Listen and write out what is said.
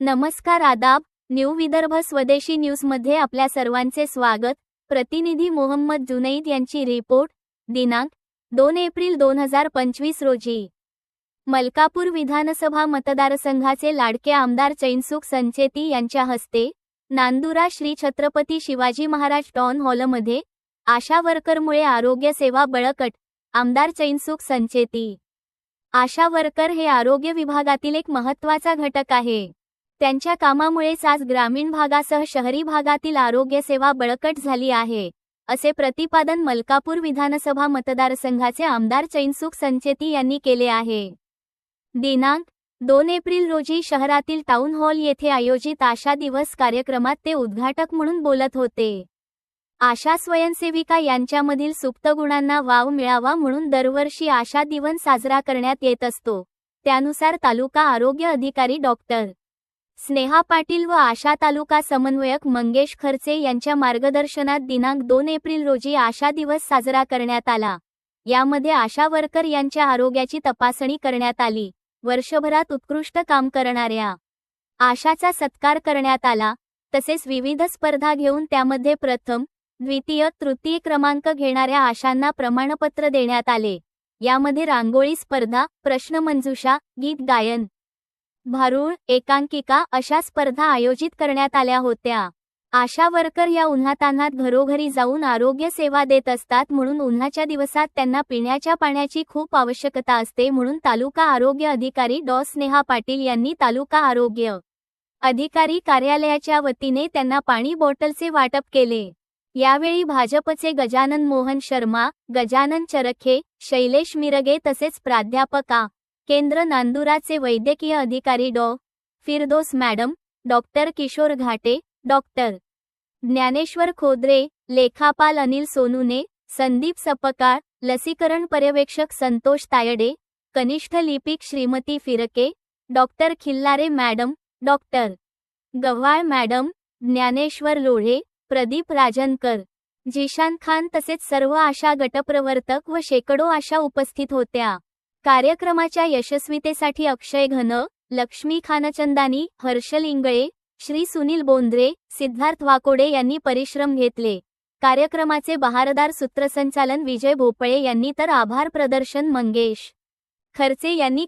नमस्कार आदाब न्यू विदर्भ स्वदेशी न्यूजमध्ये आपल्या सर्वांचे स्वागत. प्रतिनिधी मोहम्मद जुनैद यांची रिपोर्ट दिनांक दोन एप्रिल दोन हजार पंचवीस रोजी. मलकापूर विधानसभा मतदारसंघाचे लाडके आमदार चैनसुख संचेती यांच्या हस्ते नांदुरा श्री छत्रपती शिवाजी महाराज टॉन हॉलमध्ये आशा वर्करमुळे आरोग्य सेवा बळकट आमदार चैनसुख संचेती. आशा वर्कर हे आरोग्य विभागातील एक महत्त्वाचा घटक आहे. त्यांच्या कामामुळेच आज ग्रामीण भागासह शहरी भागातील आरोग्य सेवा बळकट झाली आहे असे प्रतिपादन मलकापूर विधानसभा मतदारसंघाचे आमदार चैनसुख संचेती यांनी केले आहे. दिनांक दोन एप्रिल रोजी शहरातील टाउन हॉल येथे आयोजित आशा दिवस कार्यक्रमात ते उद्घाटक म्हणून बोलत होते. आशा स्वयंसेविका यांच्यामधील सुप्त गुणांना वाव मिळावा म्हणून दरवर्षी आशा दिवस साजरा करण्यात येत असतो त्यानुसार तालुका आरोग्य अधिकारी डॉक्टर स्नेहा पाटील व आशा तालुका समन्वयक मंगेश खर्चे यांच्या मार्गदर्शनात दिनांक दोन एप्रिल रोजी आशा दिवस साजरा करण्यात आला. यामध्ये आशा वर्कर यांच्या आरोग्याची तपासणी करण्यात आली. वर्षभरात उत्कृष्ट काम करणाऱ्या आशाचा सत्कार करण्यात आला. तसेच विविध स्पर्धा घेऊन त्यामध्ये प्रथम द्वितीय तृतीय क्रमांक घेणाऱ्या आशांना प्रमाणपत्र देण्यात आले. यामध्ये रांगोळी स्पर्धा प्रश्नमंजुषा गीत गायन भारूळ एकांकिका अशा स्पर्धा आयोजित करण्यात आल्या होत्या. आशा वर्कर या उन्हातान्हात घरोघरी जाऊन आरोग्य सेवा देत असतात म्हणून उन्हाच्या दिवसात त्यांना पिण्याच्या पाण्याची खूप आवश्यकता असते म्हणून तालुका आरोग्य अधिकारी डॉ. स्नेहा पाटील यांनी तालुका आरोग्य अधिकारी कार्यालयाच्या वतीने त्यांना पाणी बॉटलचे वाटप केले. यावेळी भाजपचे गजानन मोहन शर्मा गजानन चरखे शैलेश मिरगे तसेच प्राध्यापका केंद्र नांदुराचे वैद्यकीय अधिकारी डॉ. Firdos madam doctor Kishor Ghate doctor Dnyaneshwar Khodre लेखापाल अनिल सोनूने संदीप सपकाळ लसीकरण पर्यवेक्षक संतोष तायडे कनिष्ठ लिपिक Shrimati Phirke doctor Khillare madam doctor Gavhal madam Dnyaneshwar Lodhe Pradeep Rajankar Zeeshan Khan तसेच सर्व आशा गटप्रवर्तक व शेकडो आशा उपस्थित होत्या. कार्यक्रमाच्या यशस्वीतेसाठी अक्षय घन लक्ष्मी खानचंदानी हर्षल इंगळे श्री सुनील बोंद्रे सिद्धार्थ वाकोडे यांनी परिश्रम घेतले. कार्यक्रमाचे बहारदार सूत्रसंचालन विजय भोपळे यांनी तर आभार प्रदर्शन मंगेश खर्चे यांनी